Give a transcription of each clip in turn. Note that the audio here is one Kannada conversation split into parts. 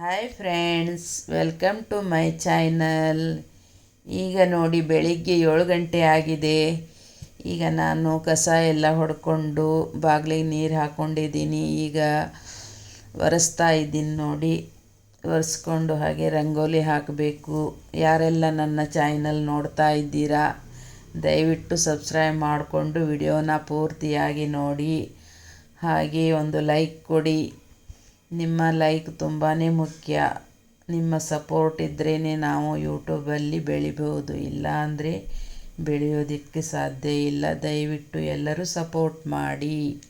Hi friends welcome to my channel ಈಗ ನೋಡಿ ಬೆಳಿಗ್ಗೆ ಏಳು ಗಂಟೆ ಆಗಿದೆ. ಈಗ ನಾನು ಕಸ ಎಲ್ಲ ಹೊಡ್ಕೊಂಡು ಬಾಗಿಲಿಗೆ ನೀರು ಹಾಕ್ಕೊಂಡಿದ್ದೀನಿ ಈಗ ಒರೆಸ್ತಾ ಇದ್ದೀನಿ ನೋಡಿ. ಒರೆಸ್ಕೊಂಡು ಹಾಗೆ ರಂಗೋಲಿ ಹಾಕಬೇಕು. ಯಾರೆಲ್ಲ ನನ್ನ ಚಾನಲ್ ನೋಡ್ತಾ ಇದ್ದೀರಾ, ದಯವಿಟ್ಟು ಸಬ್ಸ್ಕ್ರೈಬ್ ಮಾಡಿಕೊಂಡು ವಿಡಿಯೋನ ಪೂರ್ತಿಯಾಗಿ ನೋಡಿ. ಹಾಗೆ ಒಂದು ಲೈಕ್ ಕೊಡಿ. ನಿಮ್ಮ ಲೈಕ್ ತುಂಬಾ ಮುಖ್ಯ. ನಿಮ್ಮ ಸಪೋರ್ಟ್ ಇದ್ರೇ ನಾವು ಯೂಟ್ಯೂಬಲ್ಲಿ ಬೆಳಿಬೋದು. ಇಲ್ಲ ಅಂದರೆ ಬೆಳೆಯೋದಕ್ಕೆ ಸಾಧ್ಯ ಇಲ್ಲ. ದಯವಿಟ್ಟು ಎಲ್ಲರೂ ಸಪೋರ್ಟ್ ಮಾಡಿ.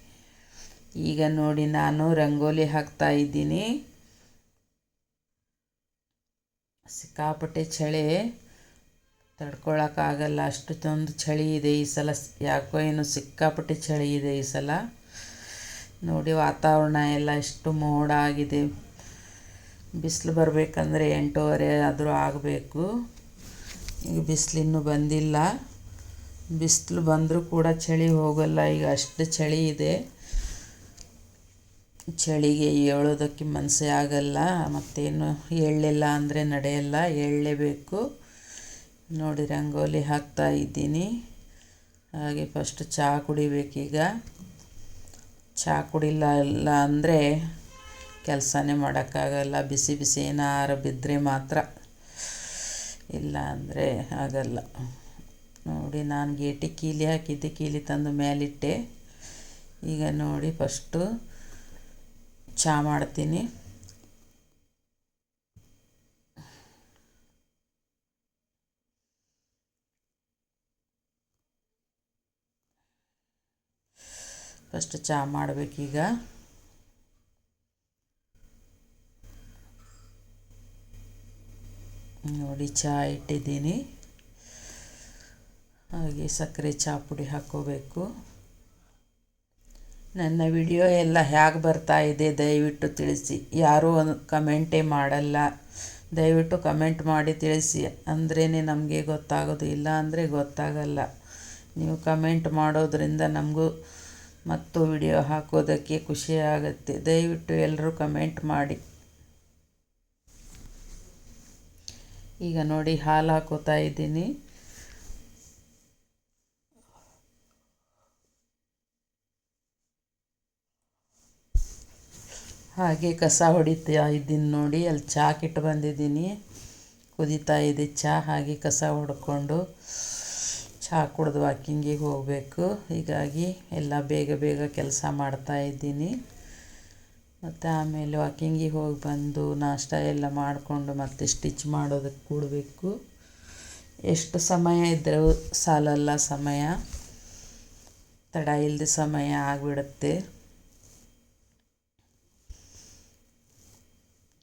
ಈಗ ನೋಡಿ, ನಾನು ರಂಗೋಲಿ ಹಾಕ್ತಾ ಇದ್ದೀನಿ. ಸಿಕ್ಕಾಪಟ್ಟೆ ಚಳಿ. ತಡ್ಕೊಳಕ್ಕಾಗಲ್ಲ. ಅಷ್ಟೊಂದು ಚಳಿ ಇದೆ ಈ ಸಲ. ಯಾಕೋ ಏನು ಸಿಕ್ಕಾಪಟ್ಟೆ ಚಳಿ ಇದೆ ಈ ಸಲ. ನೋಡಿ, ವಾತಾವರಣ ಎಲ್ಲ ಎಷ್ಟು ಮೋಡ ಆಗಿದೆ ಬಿಸಿಲು ಬರಬೇಕಂದ್ರೆ ಎಂಟೂವರೆ ಆದರೂ ಆಗಬೇಕು. ಈಗ ಬಿಸಿಲು ಇನ್ನೂ ಬಂದಿಲ್ಲ. ಬಿಸಿಲು ಬಂದರೂ ಕೂಡ ಚಳಿ ಹೋಗಲ್ಲ. ಈಗ ಅಷ್ಟು ಚಳಿ ಇದೆ. ಚಳಿಗೆ ಹೇಳೋದಕ್ಕೆ ಮನಸ್ಸೇ ಆಗಲ್ಲ. ಮತ್ತೇನು ಹೇಳಲಿಲ್ಲ ಅಂದರೆ ನಡೆಯಲ್ಲ. ಹೇಳಲೇಬೇಕು ನೋಡಿ, ರಂಗೋಲಿ ಹಾಕ್ತಾ ಇದ್ದೀನಿ. ಹಾಗೆ ಫಸ್ಟ್ ಚಹಾ ಕುಡಿಬೇಕೀಗ. ಚಹಾ ಕುಡಿಲ್ಲ ಇಲ್ಲ ಅಂದರೆ ಕೆಲಸನೇ ಮಾಡೋಕ್ಕಾಗಲ್ಲ. ಬಿಸಿ ಬಿಸಿ ಏನಾರು ಬಿದ್ದರೆ ಮಾತ್ರ ಇಲ್ಲ ಅಂದರೆ ಆಗಲ್ಲ. ನೋಡಿ, ನಾನು ಗೇಟಿಗೆ ಕೀಲಿ ಹಾಕಿದ್ದೆ. ಕೀಲಿ ತಂದು ಮೇಲಿಟ್ಟೆ. ಈಗ ನೋಡಿ, ಫಸ್ಟು ಚಹಾ ಮಾಡ್ತೀನಿ. ಫಸ್ಟ್ ಚಹಾ ಮಾಡಬೇಕೀಗ. ನೋಡಿ ಚಹಾ ಇಟ್ಟಿದ್ದೀನಿ. ಹಾಗೆ ಸಕ್ಕರೆ ಚಹಾ ಪುಡಿ ಹಾಕೋಬೇಕು ನನ್ನ ವಿಡಿಯೋ ಎಲ್ಲ ಹೇಗೆ ಬರ್ತಾ ಇದೆ ದಯವಿಟ್ಟು ತಿಳಿಸಿ. ಯಾರೂ ಒಂದು ಕಮೆಂಟೇ ಮಾಡಲ್ಲ. ದಯವಿಟ್ಟು ಕಮೆಂಟ್ ಮಾಡಿ ತಿಳಿಸಿ. ಅಂದ್ರೇ ನಮಗೆ ಗೊತ್ತಾಗೋದು. ಇಲ್ಲ ಅಂದರೆ ಗೊತ್ತಾಗಲ್ಲ. ನೀವು ಕಮೆಂಟ್ ಮಾಡೋದ್ರಿಂದ ನಮಗೂ ಮತ್ತು ವಿಡಿಯೋ ಹಾಕೋದಕ್ಕೆ ಖುಷಿಯಾಗುತ್ತೆ ದಯವಿಟ್ಟು ಎಲ್ಲರೂ ಕಮೆಂಟ್ ಮಾಡಿ. ಈಗ ನೋಡಿ, ಹಾಲು ಹಾಕೋತಾ ಇದ್ದೀನಿ. ಹಾಗೆ ಕಸ ಹೊಡಿತಾ ಇದ್ದೀನಿ ನೋಡಿ, ಅಲ್ಲಿ ಚಹಾ ಕಿಟ್ಟು ಬಂದಿದ್ದೀನಿ. ಕುದೀತಾ ಇದೆ ಚಹಾ ಹಾಗೆ ಕಸ ಹೊಡ್ಕೊಂಡು. ಚಹಾ ಕುಡಿದು ವಾಕಿಂಗಿಗೆ ಹೋಗಬೇಕು. ಹೀಗಾಗಿ ಎಲ್ಲ ಬೇಗ ಬೇಗ ಕೆಲಸ ಮಾಡ್ತಾ ಇದ್ದೀನಿ. ಮತ್ತು ಆಮೇಲೆ ವಾಕಿಂಗಿಗೆ ಹೋಗಿ ಬಂದು ನಾಷ್ಟ ಎಲ್ಲ ಮಾಡಿಕೊಂಡು ಮತ್ತೆ ಸ್ಟಿಚ್ ಮಾಡೋದಕ್ಕೆ ಕೂಡಬೇಕು. ಎಷ್ಟು ಸಮಯ ಇದ್ದರೂ ಸಾಲಲ್ಲ ಸಮಯ. ತಡ ಇಲ್ಲದೆ ಸಮಯ ಆಗಿಬಿಡುತ್ತೆ.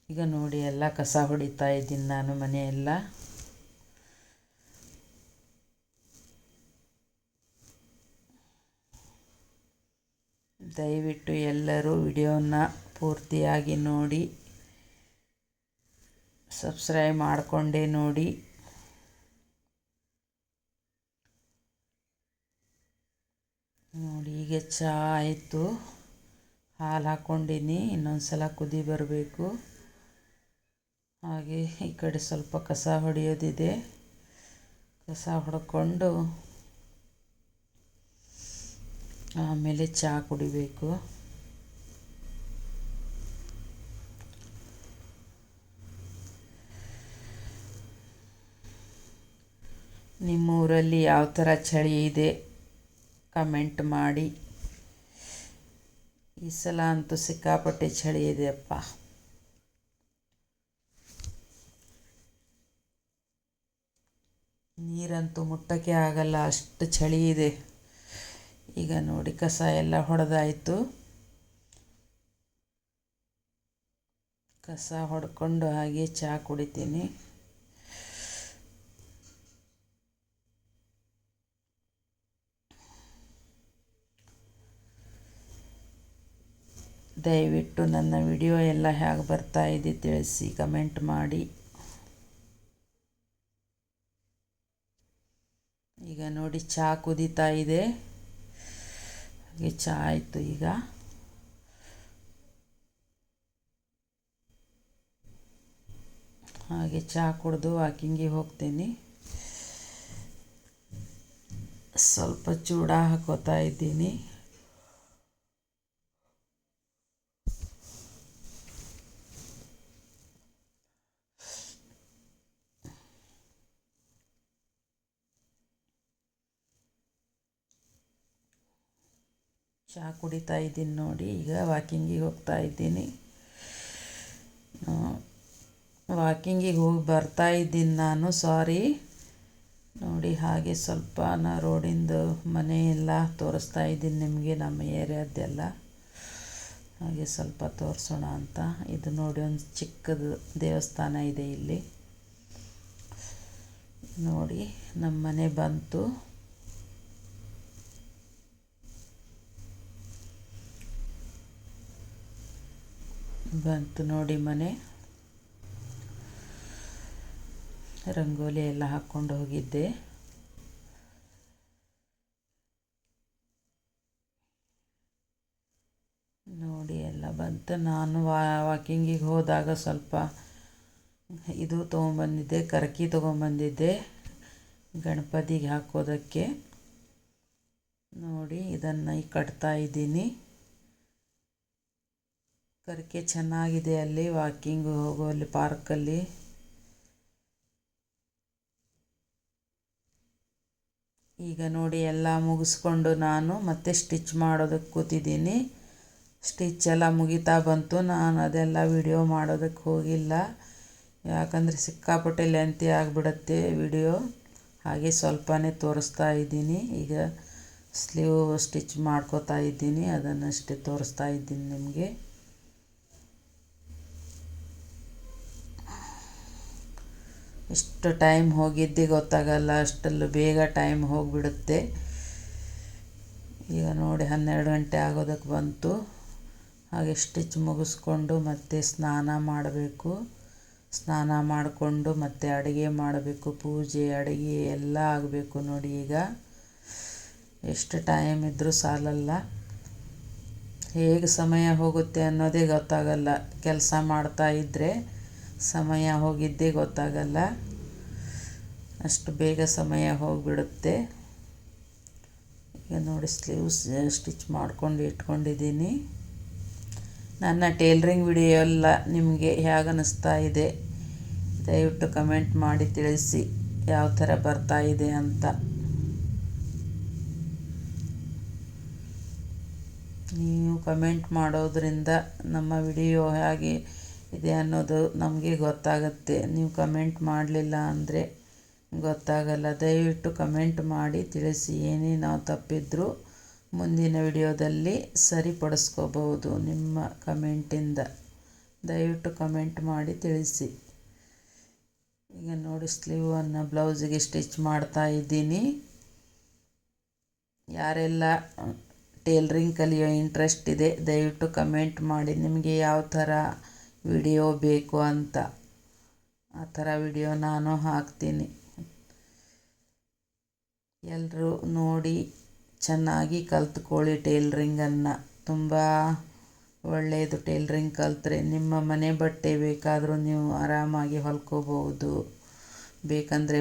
ಈಗ ನೋಡಿ ಎಲ್ಲ ಕಸ ಹೊಡಿತಾ ಇದ್ದೀನಿ ನಾನು ಮನೆಯೆಲ್ಲ. ದಯವಿಟ್ಟು ಎಲ್ಲರೂ ವಿಡಿಯೋನ ಪೂರ್ತಿಯಾಗಿ ನೋಡಿ, ಸಬ್ಸ್ಕ್ರೈಬ್ ಮಾಡಿಕೊಂಡೇ ನೋಡಿ. ನೋಡಿ, ಈಗ ಚಹಾ ಆಯಿತು. ಹಾಲು ಹಾಕ್ಕೊಂಡಿನಿ ಇನ್ನೊಂದು ಸಲ ಕುದಿ ಬರಬೇಕು. ಹಾಗೆ ಈ ಕಡೆ ಸ್ವಲ್ಪ ಕಸ ಹೊಡೆಯೋದಿದೆ. ಕಸ ಹೊಡ್ಕೊಂಡು ಆಮೇಲೆ ಚಹಾ ಕುಡಿಬೇಕು. ನಿಮ್ಮ ಊರಲ್ಲಿ ಯಾವ ಥರ ಚಳಿ ಇದೆ ಕಮೆಂಟ್ ಮಾಡಿ. ಈ ಸಲ ಅಂತೂ ಸಿಕ್ಕಾಪಟ್ಟೆ ಚಳಿ ಇದೆಯಪ್ಪ ನೀರಂತೂ ಮುಟ್ಟಕ್ಕೆ ಆಗಲ್ಲ, ಅಷ್ಟು ಚಳಿ ಇದೆ. ಈಗ ನೋಡಿ ಕಸ ಎಲ್ಲ ಹೊಡೆದಾಯಿತು. ಕಸ ಹೊಡ್ಕೊಂಡು ಹಾಗೆ ಚಹಾ ಕುಡಿತೀನಿ. ದಯವಿಟ್ಟು ನನ್ನ ವಿಡಿಯೋ ಎಲ್ಲ ಹೇಗೆ ಬರ್ತಾ ಇದೆ ತಿಳಿಸಿ ಕಮೆಂಟ್ ಮಾಡಿ. ಈಗ ನೋಡಿ ಚಹಾ ಕುದೀತಾ ಇದೆ. ಹಾಗೆ ಚಹಾ ಆಯಿತು ಈಗ. ಹಾಗೆ ಚಹಾ ಕುಡಿದು ವಾಕಿಂಗಿಗೆ ಹೋಗ್ತೀನಿ. ಸ್ವಲ್ಪ ಚೂಡ ಹಾಕೋತಾ ಇದ್ದೀನಿ. ಚಹಾ ಕುಡಿತಾ ಇದ್ದೀನಿ ನೋಡಿ, ಈಗ ವಾಕಿಂಗಿಗೆ ಹೋಗ್ತಾ ಇದ್ದೀನಿ. ವಾಕಿಂಗಿಗೆ ಹೋಗಿ ಬರ್ತಾ ಇದ್ದೀನಿ ನಾನು ಸಾರಿ ನೋಡಿ, ಹಾಗೆ ಸ್ವಲ್ಪ ನಾನು ರೋಡಿಂದು ಮನೆ ಎಲ್ಲ ತೋರಿಸ್ತಾ ಇದ್ದೀನಿ ನಿಮಗೆ, ನಮ್ಮ ಏರಿಯಾದ್ದೆಲ್ಲ. ಹಾಗೆ ಸ್ವಲ್ಪ ತೋರಿಸೋಣ ಅಂತ. ಇದು ನೋಡಿ, ಒಂದು ಚಿಕ್ಕದು ದೇವಸ್ಥಾನ ಇದೆ ಇಲ್ಲಿ. ನೋಡಿ, ನಮ್ಮ ಮನೆ ಬಂತು. ಬಂತು ನೋಡಿ ಮನೆ. ರಂಗೋಲಿ ಎಲ್ಲ ಹಾಕ್ಕೊಂಡು ಹೋಗಿದ್ದೆ. ನೋಡಿ ಎಲ್ಲ ಬಂತು. ನಾನು ವಾಕಿಂಗಿಗೆ ಹೋದಾಗ ಸ್ವಲ್ಪ ಇದು ತೊಗೊಂಬಂದಿದ್ದೆ, ಕರಕಿ ತೊಗೊಂಬಂದಿದ್ದೆ ಗಣಪತಿಗೆ ಹಾಕೋದಕ್ಕೆ. ನೋಡಿ ಇದನ್ನು ಕಟ್ತಾ ಇದ್ದೀನಿ. ಕರ್ಕೆ ಚೆನ್ನಾಗಿದೆ ಅಲ್ಲಿ ವಾಕಿಂಗ್ ಹೋಗೋ ಅಲ್ಲಿ. ಪಾರ್ಕಲ್ಲಿ ಈಗ ನೋಡಿ ಎಲ್ಲ ಮುಗಿಸ್ಕೊಂಡು ನಾನು ಮತ್ತೆ ಸ್ಟಿಚ್ ಮಾಡೋದಕ್ಕೆ ಕೂತಿದ್ದೀನಿ. ಸ್ಟಿಚ್ ಎಲ್ಲ ಮುಗಿತಾ ಬಂತು, ನಾನು ಅದೆಲ್ಲ ವಿಡಿಯೋ ಮಾಡೋದಕ್ಕೆ ಹೋಗಿಲ್ಲ. ಯಾಕಂದರೆ ಸಿಕ್ಕಾಪಟ್ಟೆ ಲೆಂತಿ ಆಗಿಬಿಡುತ್ತೆ ವಿಡಿಯೋ ಹಾಗೆ ಸ್ವಲ್ಪನೇ ತೋರಿಸ್ತಾ ಇದ್ದೀನಿ. ಈಗ ಸ್ಲೀವ್ ಸ್ಟಿಚ್ ಮಾಡ್ಕೋತಾ ಇದ್ದೀನಿ, ಅದನ್ನಷ್ಟೇ ತೋರಿಸ್ತಾ ಇದ್ದೀನಿ ನಿಮಗೆ. ಎಷ್ಟು ಟೈಮ್ ಹೋಗಿದ್ದೆ ಗೊತ್ತಾಗಲ್ಲ, ಅಷ್ಟಲ್ಲೂ ಬೇಗ ಟೈಮ್ ಹೋಗಿಬಿಡುತ್ತೆ. ಈಗ ನೋಡಿ ಹನ್ನೆರಡು ಗಂಟೆ ಆಗೋದಕ್ಕೆ ಬಂತು. ಹಾಗೆ ಸ್ಟಿಚ್ ಮುಗಿಸ್ಕೊಂಡು ಮತ್ತೆ ಸ್ನಾನ ಮಾಡಬೇಕು. ಸ್ನಾನ ಮಾಡಿಕೊಂಡು ಮತ್ತೆ ಅಡುಗೆ ಮಾಡಬೇಕು, ಪೂಜೆ, ಅಡುಗೆ ಎಲ್ಲ ಆಗಬೇಕು ನೋಡಿ ಈಗ. ಎಷ್ಟು ಟೈಮ್ ಇದ್ದರೂ ಸಾಲಲ್ಲ. ಹೇಗೆ ಸಮಯ ಹೋಗುತ್ತೆ ಅನ್ನೋದೇ ಗೊತ್ತಾಗಲ್ಲ. ಕೆಲಸ ಮಾಡ್ತಾ ಇದ್ದರೆ ಸಮಯ ಹೋಗಿದ್ದೇ ಗೊತ್ತಾಗಲ್ಲ. ಅಷ್ಟು ಬೇಗ ಸಮಯ ಹೋಗಿಬಿಡುತ್ತೆ. ಈಗ ನೋಡಿ ಸ್ಲೀವ್ಸ್ ಸ್ಟಿಚ್ ಮಾಡ್ಕೊಂಡು ಇಟ್ಕೊಂಡಿದ್ದೀನಿ. ನನ್ನ ಟೇಲ್ರಿಂಗ್ ವಿಡಿಯೋ ಎಲ್ಲ ನಿಮಗೆ ಹೇಗೆ ಅನ್ನಿಸ್ತಾ ಇದೆ? ದಯವಿಟ್ಟು ಕಮೆಂಟ್ ಮಾಡಿ ತಿಳಿಸಿ ಯಾವ ಥರ ಬರ್ತಾ ಇದೆ ಅಂತ. ನೀವು ಕಮೆಂಟ್ ಮಾಡೋದರಿಂದ ನಮ್ಮ ವಿಡಿಯೋ ಹೇಗೆ ಇದೆ ಅನ್ನೋದು ನಮಗೆ ಗೊತ್ತಾಗುತ್ತೆ. ನೀವು ಕಮೆಂಟ್ ಮಾಡಲಿಲ್ಲ ಅಂದರೆ ಗೊತ್ತಾಗಲ್ಲ. ದಯವಿಟ್ಟು ಕಮೆಂಟ್ ಮಾಡಿ, ತಿಳಿಸಿ ಏನೇ ನಾವು ತಪ್ಪಿದ್ರೂ ಮುಂದಿನ ವಿಡಿಯೋದಲ್ಲಿ ಸರಿಪಡಿಸ್ಕೋಬಹುದು ನಿಮ್ಮ ಕಮೆಂಟಿಂದ ದಯವಿಟ್ಟು ಕಮೆಂಟ್ ಮಾಡಿ, ತಿಳಿಸಿ. ಈಗ ನೋಡಿ ಸ್ಲೀವನ್ನು ಬ್ಲೌಸಿಗೆ ಸ್ಟಿಚ್ ಮಾಡ್ತಾ ಇದ್ದೀನಿ. ಯಾರೆಲ್ಲ ಟೇಲ್ರಿಂಗ್ ಕಲಿಯೋ ಇಂಟ್ರೆಸ್ಟ್ ಇದೆ, ದಯವಿಟ್ಟು ಕಮೆಂಟ್ ಮಾಡಿ. ನಿಮಗೆ ಯಾವ ಥರ ವಿಡಿಯೋ ಬೇಕು ಅಂತ. ಆ ಥರ ವಿಡಿಯೋ ನಾನು ಹಾಕ್ತೀನಿ. ಎಲ್ಲರೂ ನೋಡಿ ಚೆನ್ನಾಗಿ ಕಲ್ತ್ಕೊಳ್ಳಿ ಟೇಲ್ರಿಂಗನ್ನು ತುಂಬ ಒಳ್ಳೆಯದು ಟೇಲ್ರಿಂಗ್ ಕಲಿತ್ರೆ. ನಿಮ್ಮ ಮನೆ ಬಟ್ಟೆ ಬೇಕಾದರೂ ನೀವು ಆರಾಮಾಗಿ ಹೊಲ್ಕೋಬಹುದು. ಬೇಕಂದರೆ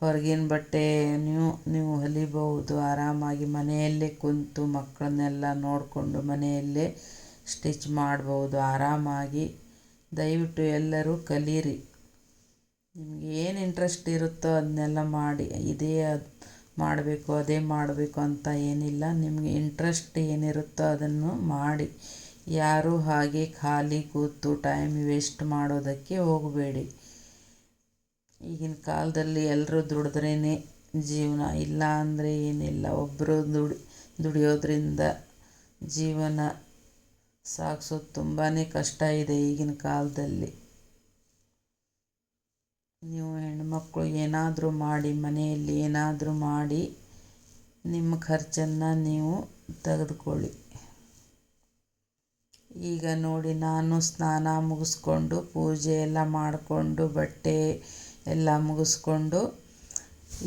ಹೊರಗಿನ ಬಟ್ಟೆ ನೀವು ನೀವು ಹೊಲಿಬಹುದು. ಆರಾಮಾಗಿ ಮನೆಯಲ್ಲೇ ಕುಂತು ಮಕ್ಕಳನ್ನೆಲ್ಲ ನೋಡಿಕೊಂಡು ಮನೆಯಲ್ಲೇ ಸ್ಟಿಚ್ ಮಾಡ್ಬೋದು ಆರಾಮಾಗಿ ದಯವಿಟ್ಟು ಎಲ್ಲರೂ ಕಲೀರಿ. ನಿಮ್ಗೆ ಏನು ಇಂಟ್ರೆಸ್ಟ್ ಇರುತ್ತೋ ಅದನ್ನೆಲ್ಲ ಮಾಡಿ. ಇದೇ ಅದು ಮಾಡಬೇಕು, ಅದೇ ಮಾಡಬೇಕು ಅಂತ ಏನಿಲ್ಲ. ನಿಮಗೆ ಇಂಟ್ರೆಸ್ಟ್ ಏನಿರುತ್ತೋ ಅದನ್ನು ಮಾಡಿ. ಯಾರೂ ಹಾಗೆ ಖಾಲಿ ಕೂತು ಟೈಮ್ ವೇಸ್ಟ್ ಮಾಡೋದಕ್ಕೆ ಹೋಗಬೇಡಿ. ಈಗಿನ ಕಾಲದಲ್ಲಿ ಎಲ್ಲರೂ ದುಡಿದ್ರೇ ಜೀವನ. ಇಲ್ಲ ಅಂದರೆ ಏನಿಲ್ಲ. ಒಬ್ಬರು ದುಡಿ, ದುಡಿಯೋದ್ರಿಂದ ಜೀವನ ಸಾಗಿಸೋದು ತುಂಬಾ ಕಷ್ಟ ಇದೆ ಈಗಿನ ಕಾಲದಲ್ಲಿ. ನೀವು ಹೆಣ್ಮಕ್ಳು ಏನಾದರೂ ಮಾಡಿ, ಮನೆಯಲ್ಲಿ ಏನಾದರೂ ಮಾಡಿ, ನಿಮ್ಮ ಖರ್ಚನ್ನು ನೀವು ತೆಗೆದುಕೊಳ್ಳಿ. ಈಗ ನೋಡಿ, ನಾನು ಸ್ನಾನ ಮುಗಿಸ್ಕೊಂಡು, ಪೂಜೆ ಎಲ್ಲ ಮಾಡಿಕೊಂಡು, ಬಟ್ಟೆ ಎಲ್ಲ ಮುಗಿಸ್ಕೊಂಡು,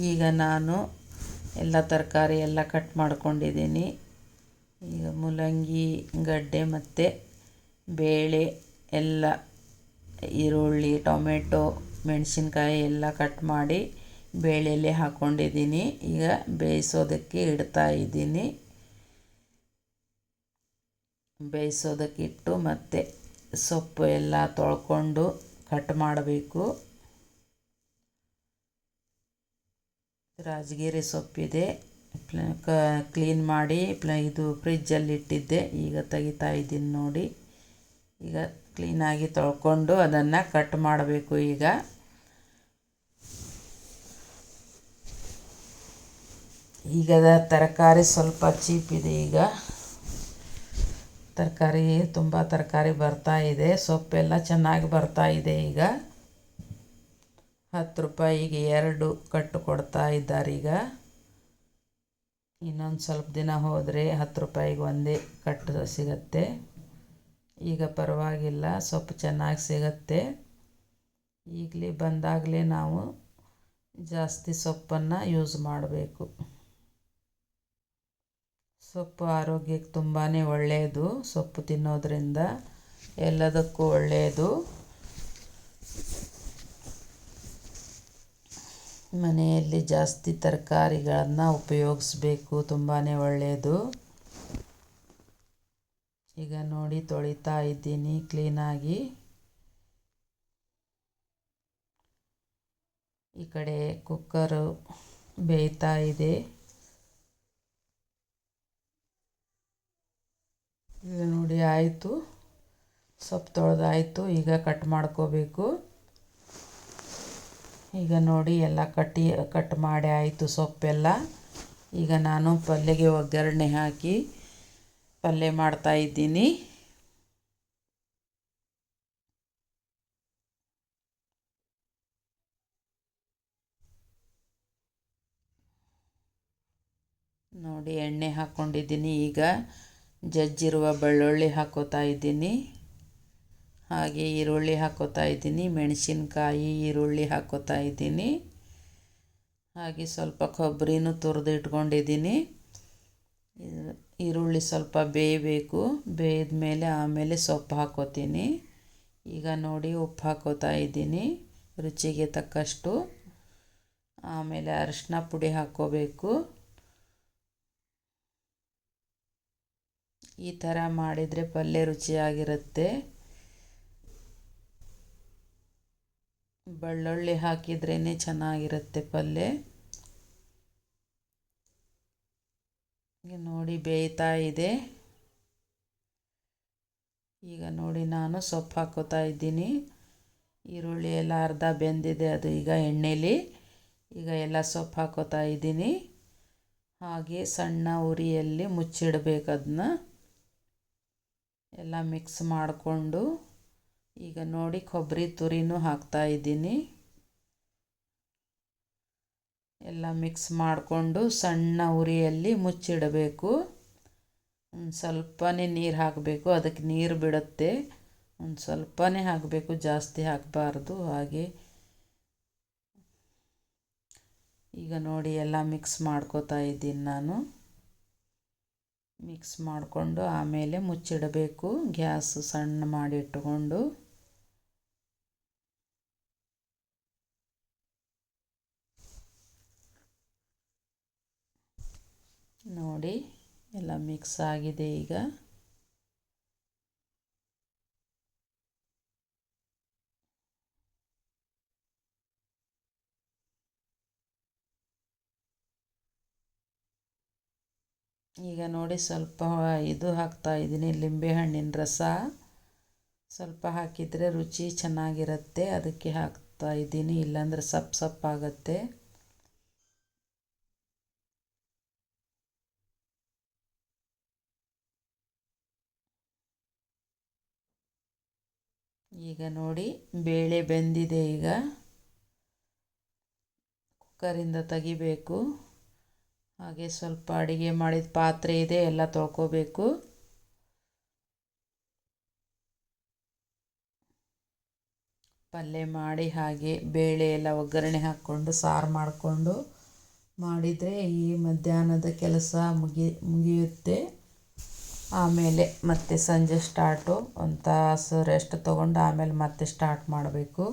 ಈಗ ನಾನು ಎಲ್ಲ ತರಕಾರಿ ಎಲ್ಲ ಕಟ್ ಮಾಡ್ಕೊಂಡಿದ್ದೀನಿ. ಈಗ ಮೂಲಂಗಿ, ಗಡ್ಡೆ ಮತ್ತು ಬೇಳೆ ಎಲ್ಲ, ಈರುಳ್ಳಿ, ಟೊಮೆಟೊ, ಮೆಣಸಿನ್ಕಾಯಿ ಎಲ್ಲ ಕಟ್ ಮಾಡಿ ಬೇಳೆಯಲ್ಲಿ ಹಾಕ್ಕೊಂಡಿದ್ದೀನಿ ಈಗ ಬೇಯಿಸೋದಕ್ಕೆ ಇಡ್ತಾ ಇದ್ದೀನಿ. ಬೇಯಿಸೋದಕ್ಕೆ ಇಟ್ಟು ಮತ್ತೆ ಸೊಪ್ಪು ಎಲ್ಲ ತೊಳ್ಕೊಂಡು ಕಟ್ ಮಾಡಬೇಕು. ರಾಜಗಿರಿ ಸೊಪ್ಪಿದೆ. ಕ್ಲೀನ್ ಮಾಡಿ, ಪ್ಲ, ಇದು ಫ್ರಿಜ್ಜಲ್ಲಿ ಇಟ್ಟಿದ್ದೆ. ಈಗ ತೆಗಿತಾ ಇದ್ದೀನಿ ನೋಡಿ. ಈಗ ಕ್ಲೀನಾಗಿ ತೊಳ್ಕೊಂಡು ಅದನ್ನು ಕಟ್ ಮಾಡಬೇಕು ಈಗ. ಈಗ ತರಕಾರಿ ಸ್ವಲ್ಪ ಚೀಪಿದೆ ಈಗ. ತರಕಾರಿ, ತುಂಬ ತರಕಾರಿ ಬರ್ತಾ ಇದೆ. ಸೊಪ್ಪೆಲ್ಲ ಚೆನ್ನಾಗಿ ಬರ್ತಾ ಇದೆ ಈಗ. ಹತ್ತು ರೂಪಾಯಿಗೆ ಎರಡು ಕಟ್ಟು ಕೊಡ್ತಾ ಇದ್ದಾರೆ ಈಗ. ಇನ್ನೊಂದು ಸ್ವಲ್ಪ ದಿನ ಹೋದರೆ ಹತ್ತು ರೂಪಾಯಿಗೆ ಒಂದೇ ಕಟ್ಟು ಸಿಗತ್ತೆ. ಈಗ ಪರವಾಗಿಲ್ಲ, ಸೊಪ್ಪು ಚೆನ್ನಾಗಿ ಸಿಗತ್ತೆ. ಈಗಲೇ ಬಂದಾಗಲೇ ನಾವು ಜಾಸ್ತಿ ಸೊಪ್ಪನ್ನು ಯೂಸ್ ಮಾಡಬೇಕು. ಸೊಪ್ಪು ಆರೋಗ್ಯಕ್ಕೆ ತುಂಬಾ ಒಳ್ಳೆಯದು ಸೊಪ್ಪು ತಿನ್ನೋದರಿಂದ ಎಲ್ಲದಕ್ಕೂ ಒಳ್ಳೆಯದು ಮನೆಯಲ್ಲಿ ಜಾಸ್ತಿ ತರಕಾರಿಗಳನ್ನು ಉಪಯೋಗಿಸ್ಬೇಕು ತುಂಬಾ ಒಳ್ಳೆಯದು ಈಗ ನೋಡಿ ತೊಳಿತಾ ಇದ್ದೀನಿ ಕ್ಲೀನಾಗಿ ಈ ಕಡೆ ಕುಕ್ಕರು ಬೇಯ್ತಾ ಇದೆ. ಈಗ ನೋಡಿ ಆಯಿತು. ಸೊಪ್ಪು ತೊಳೆದಾಯಿತು. ಈಗ ಕಟ್ ಮಾಡ್ಕೋಬೇಕು. ಈಗ ನೋಡಿ ಎಲ್ಲ ಕಟ್ಟಿ, ಕಟ್ ಮಾಡಿ ಆಯಿತು ಸೊಪ್ಪೆಲ್ಲ. ಈಗ ನಾನು ಪಲ್ಯಗೆ ಒಗ್ಗರಣೆ ಹಾಕಿ ಪಲ್ಯ ಮಾಡ್ತಾ ಇದ್ದೀನಿ. ನೋಡಿ ಎಣ್ಣೆ ಹಾಕ್ಕೊಂಡಿದ್ದೀನಿ ಈಗ ಜಜ್ಜಿರುವ ಬೆಳ್ಳುಳ್ಳಿ ಹಾಕೋತಾ ಇದ್ದೀನಿ. ಹಾಗೆ ಈರುಳ್ಳಿ ಹಾಕೋತಾ ಇದ್ದೀನಿ, ಮೆಣಸಿನ್ಕಾಯಿ ಈರುಳ್ಳಿ ಹಾಕೋತಾ ಇದ್ದೀನಿ. ಹಾಗೆ ಸ್ವಲ್ಪ ಕೊಬ್ಬರಿನೂ ತುರಿದು ಇಟ್ಕೊಂಡಿದ್ದೀನಿ. ಈರುಳ್ಳಿ ಸ್ವಲ್ಪ ಬೇಯಬೇಕು ಬೇಯ್ದ ಮೇಲೆ ಆಮೇಲೆ ಸೊಪ್ಪು ಹಾಕೋತೀನಿ. ಈಗ ನೋಡಿ ಉಪ್ಪು ಹಾಕೋತಾ ಇದ್ದೀನಿ, ರುಚಿಗೆ ತಕ್ಕಷ್ಟು. ಆಮೇಲೆ ಅರಿಶಿನ ಪುಡಿ ಹಾಕ್ಕೋಬೇಕು ಈ ಥರ ಮಾಡಿದರೆ ಪಲ್ಯ ರುಚಿಯಾಗಿರುತ್ತೆ. ಬೆಳ್ಳುಳ್ಳಿ ಹಾಕಿದ್ರೇ ಚೆನ್ನಾಗಿರುತ್ತೆ ಪಲ್ಯ ನೋಡಿ ಬೇಯ್ತಾ ಇದೆ. ಈಗ ನೋಡಿ ನಾನು ಸೊಪ್ಪು ಹಾಕೋತಾ ಇದ್ದೀನಿ. ಈರುಳ್ಳಿ ಎಲ್ಲ ಅರ್ಧ ಬೆಂದಿದೆ, ಅದು ಈಗ ಎಣ್ಣೆಲಿ. ಈಗ ಎಲ್ಲ ಸೊಪ್ಪು ಹಾಕೋತಾ ಇದ್ದೀನಿ. ಹಾಗೆ ಸಣ್ಣ ಉರಿಯಲ್ಲಿ ಮುಚ್ಚಿಡಬೇಕು ಅದನ್ನ. ಎಲ್ಲ ಮಿಕ್ಸ್ ಮಾಡಿಕೊಂಡು ಈಗ ನೋಡಿ ಕೊಬ್ಬರಿ ತುರಿನೂ ಹಾಕ್ತಾ ಇದ್ದೀನಿ. ಎಲ್ಲ ಮಿಕ್ಸ್ ಮಾಡಿಕೊಂಡು ಸಣ್ಣ ಉರಿಯಲ್ಲಿ ಮುಚ್ಚಿಡಬೇಕು. ಒಂದು ಸ್ವಲ್ಪನೇ ನೀರು ಹಾಕಬೇಕು. ಅದಕ್ಕೆ ನೀರು ಬಿಡುತ್ತೆ. ಒಂದು ಸ್ವಲ್ಪನೇ ಹಾಕಬೇಕು. ಜಾಸ್ತಿ ಹಾಕಬಾರ್ದು. ಹಾಗೆ ಈಗ ನೋಡಿ ಎಲ್ಲ ಮಿಕ್ಸ್ ಮಾಡ್ಕೋತಾ ಇದ್ದೀನಿ ನಾನು. ಮಿಕ್ಸ್ ಮಾಡಿಕೊಂಡು ಆಮೇಲೆ ಮುಚ್ಚಿಡಬೇಕು. ಗ್ಯಾಸ್ ಸಣ್ಣ ಮಾಡಿ ಇಟ್ಟುಕೊಂಡು. ನೋಡಿ, ಎಲ್ಲ ಮಿಕ್ಸ್ ಆಗಿದೆ ಈಗ. ಈಗ ನೋಡಿ, ಸ್ವಲ್ಪ ಇದು ಹಾಕ್ತಾ ಇದ್ದೀನಿ ಲಿಂಬೆಹಣ್ಣಿನ ರಸ. ಸ್ವಲ್ಪ ಹಾಕಿದರೆ ರುಚಿ ಚೆನ್ನಾಗಿರುತ್ತೆ, ಅದಕ್ಕೆ ಹಾಕ್ತಾ ಇದ್ದೀನಿ. ಇಲ್ಲಾಂದರೆ ಸಪ್ಪು ಸಪ್ಪಾಗತ್ತೆ ಈಗ ನೋಡಿ, ಬೇಳೆ ಬೆಂದಿದೆ ಈಗ. ಕುಕ್ಕರಿಂದ ತೆಗಿಬೇಕು. ಹಾಗೆ ಸ್ವಲ್ಪ ಅಡುಗೆ ಮಾಡಿದ ಪಾತ್ರೆ ಇದೆ, ಎಲ್ಲ ತೊಳ್ಕೋಬೇಕು. ಪಲ್ಯ ಮಾಡಿ ಹಾಗೆ ಬೇಳೆ ಎಲ್ಲ ಒಗ್ಗರಣೆ ಹಾಕ್ಕೊಂಡು, ಸಾರು ಮಾಡಿಕೊಂಡು ಮಾಡಿದರೆ ಈ ಮಧ್ಯಾಹ್ನದ ಕೆಲಸ ಮುಗಿ, ಮುಗಿಯುತ್ತೆ. ಆಮೇಲೆ ಮತ್ತೆ ಸಂಜೆ ಸ್ಟಾರ್ಟು. ಒಂದು ತಾಸು ರೆಸ್ಟ್ ತೊಗೊಂಡು ಆಮೇಲೆ ಮತ್ತೆ ಸ್ಟಾರ್ಟ್ ಮಾಡಬೇಕು.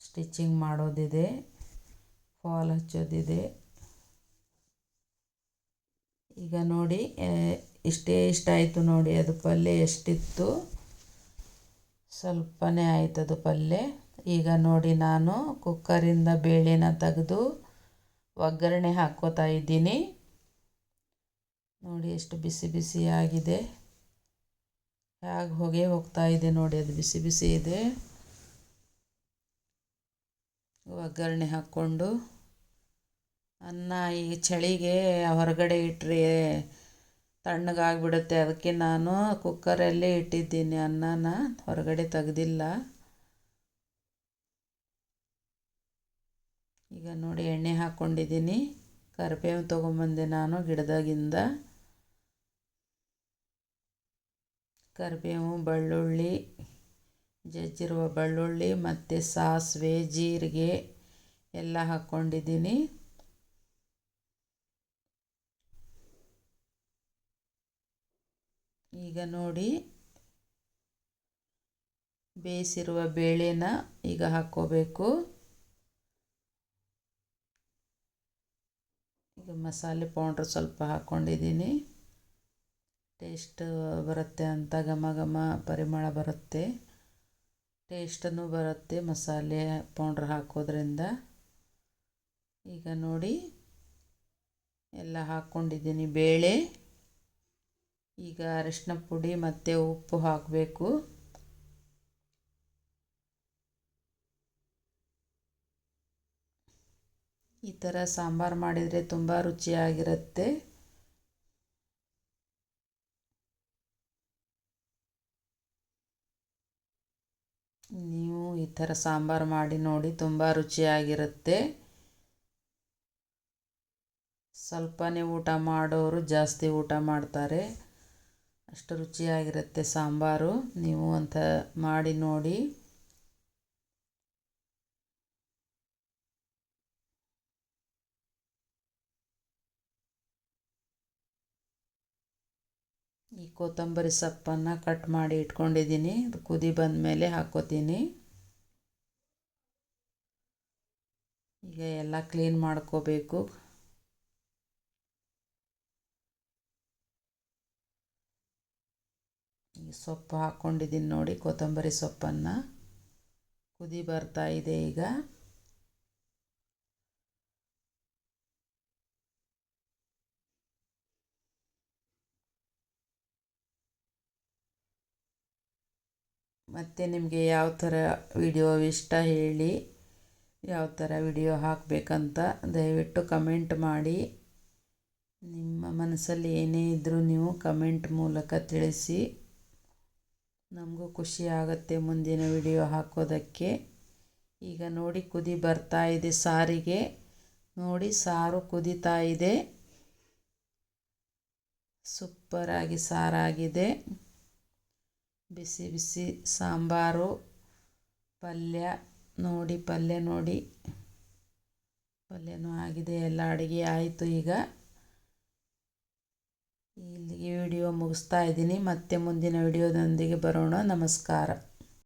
ಸ್ಟಿಚಿಂಗ್ ಮಾಡೋದಿದೆ. ಫಾಲ್ ಹಚ್ಚೋದಿದೆ. ಈಗ ನೋಡಿ ಇಷ್ಟೇ ಇಷ್ಟ ಆಯಿತು ನೋಡಿ, ಅದು ಪಲ್ಯ ಎಷ್ಟಿತ್ತು? ಸ್ವಲ್ಪನೇ ಆಯಿತು ಅದು ಪಲ್ಯ. ಈಗ ನೋಡಿ ನಾನು ಕುಕ್ಕರಿಂದ ಬೇಳೆನ ತೆಗೆದು ಒಗ್ಗರಣೆ ಹಾಕ್ಕೋತಾ ಇದ್ದೀನಿ. ನೋಡಿ ಎಷ್ಟು ಬಿಸಿ ಬಿಸಿ ಆಗಿದೆ. ಹೇಗೆ ಹೊಗೆ ಹೋಗ್ತಾ ಇದೆ ನೋಡಿ, ಅದು ಬಿಸಿ ಬಿಸಿ ಇದೆ. ಒಗ್ಗರಣೆ ಹಾಕ್ಕೊಂಡು ಅನ್ನ ಈ ಚಳಿಗೆ ಹೊರಗಡೆ ಇಟ್ಟರೆ ತಣ್ಣಗಾಗ್ಬಿಡುತ್ತೆ. ಅದಕ್ಕೆ ನಾನು ಕುಕ್ಕರಲ್ಲೇ ಇಟ್ಟಿದ್ದೀನಿ ಅನ್ನನ, ಹೊರಗಡೆ ತೆಗೆದಿಲ್ಲ. ಈಗ ನೋಡಿ ಎಣ್ಣೆ ಹಾಕ್ಕೊಂಡಿದ್ದೀನಿ ಕರಿಬೇವು ತೊಗೊಂಬಂದೆ ನಾನು ಗಿಡದಾಗಿಂದ. ಕರಿಬೇವು, ಬೆಳ್ಳುಳ್ಳಿ, ಜಜ್ಜಿರುವ ಬೆಳ್ಳುಳ್ಳಿ ಮತ್ತು ಸಾಸಿವೆ, ಜೀರಿಗೆ ಎಲ್ಲ ಹಾಕ್ಕೊಂಡಿದ್ದೀನಿ ಈಗ ನೋಡಿ, ಬೇಯಿಸಿರುವ ಬೇಳೆನ ಈಗ ಹಾಕ್ಕೋಬೇಕು. ಈಗ ಮಸಾಲೆ ಪೌಡ್ರ್ ಸ್ವಲ್ಪ ಹಾಕ್ಕೊಂಡಿದ್ದೀನಿ ಟೇಸ್ಟ್ ಬರುತ್ತೆ ಅಂತ ಘಮ ಘಮ ಪರಿಮಳ ಬರುತ್ತೆ. ಟೇಸ್ಟನ್ನು ಬರುತ್ತೆ ಮಸಾಲೆ ಪೌಡ್ರ್ ಹಾಕೋದ್ರಿಂದ. ಈಗ ನೋಡಿ, ಎಲ್ಲ ಹಾಕ್ಕೊಂಡಿದ್ದೀನಿ ಬೇಳೆ. ಈಗ ಅರಿಶಿನ ಪುಡಿ ಮತ್ತು ಉಪ್ಪು ಹಾಕಬೇಕು. ಈ ಥರ ಸಾಂಬಾರು ಮಾಡಿದರೆ ತುಂಬ ರುಚಿಯಾಗಿರುತ್ತೆ. ನೀವು ಈ ಥರ ಸಾಂಬಾರು ಮಾಡಿ ನೋಡಿ ತುಂಬ ರುಚಿಯಾಗಿರುತ್ತೆ. ಸ್ವಲ್ಪನೇ ಊಟ ಮಾಡೋರು ಜಾಸ್ತಿ ಊಟ ಮಾಡ್ತಾರೆ. ಅಷ್ಟು ರುಚಿಯಾಗಿರುತ್ತೆ ಸಾಂಬಾರು. ನೀವು ಅಂತ ಮಾಡಿ ನೋಡಿ. ಈ ಕೊತ್ತಂಬರಿ ಸೊಪ್ಪನ್ನು ಕಟ್ ಮಾಡಿ ಇಟ್ಕೊಂಡಿದ್ದೀನಿ. ಅದು ಕುದಿ ಬಂದ ಮೇಲೆ ಹಾಕ್ಕೋತೀನಿ ಈಗ ಎಲ್ಲ ಕ್ಲೀನ್ ಮಾಡ್ಕೋಬೇಕು. ಈ ಸೊಪ್ಪು ಹಾಕ್ಕೊಂಡಿದ್ದೀನಿ ನೋಡಿ, ಕೊತ್ತಂಬರಿ ಸೊಪ್ಪನ್ನು. ಕುದಿ ಬರ್ತಾ ಇದೆ ಈಗ. ಮತ್ತು ನಿಮಗೆ ಯಾವ ಥರ ವಿಡಿಯೋ ಇಷ್ಟ ಹೇಳಿ, ಯಾವ ಥರ ವಿಡಿಯೋ ಹಾಕಬೇಕಂತ ದಯವಿಟ್ಟು ಕಮೆಂಟ್ ಮಾಡಿ. ನಿಮ್ಮ ಮನಸ್ಸಲ್ಲಿ ಏನೇ ಇದ್ದರೂ ನೀವು ಕಮೆಂಟ್ ಮೂಲಕ ತಿಳಿಸಿ. ನಮಗೂ ಖುಷಿ ಆಗುತ್ತೆ ಮುಂದಿನ ವಿಡಿಯೋ ಹಾಕೋದಕ್ಕೆ. ಈಗ ನೋಡಿ ಕುದಿ ಬರ್ತಾ ಇದೆ ಸಾರಿಗೆ. ನೋಡಿ ಸಾರು ಕುದೀತಾ ಇದೆ. ಸೂಪರಾಗಿ ಸಾರಾಗಿದೆ. ಬಿಸಿ ಬಿಸಿ ಸಾಂಬಾರು, ಪಲ್ಯ ನೋಡಿ ಪಲ್ಯ ನೋಡಿ. ಪಲ್ಯನೂ ಆಗಿದೆ, ಎಲ್ಲ ಅಡುಗೆ ಆಯಿತು ಈಗ. ಇಲ್ಲಿಗೆ ವಿಡಿಯೋ ಮುಗಿಸ್ತಾ ಇದ್ದೀನಿ. ಮತ್ತೆ ಮುಂದಿನ ವಿಡಿಯೋದೊಂದಿಗೆ ಬರೋಣ. ನಮಸ್ಕಾರ.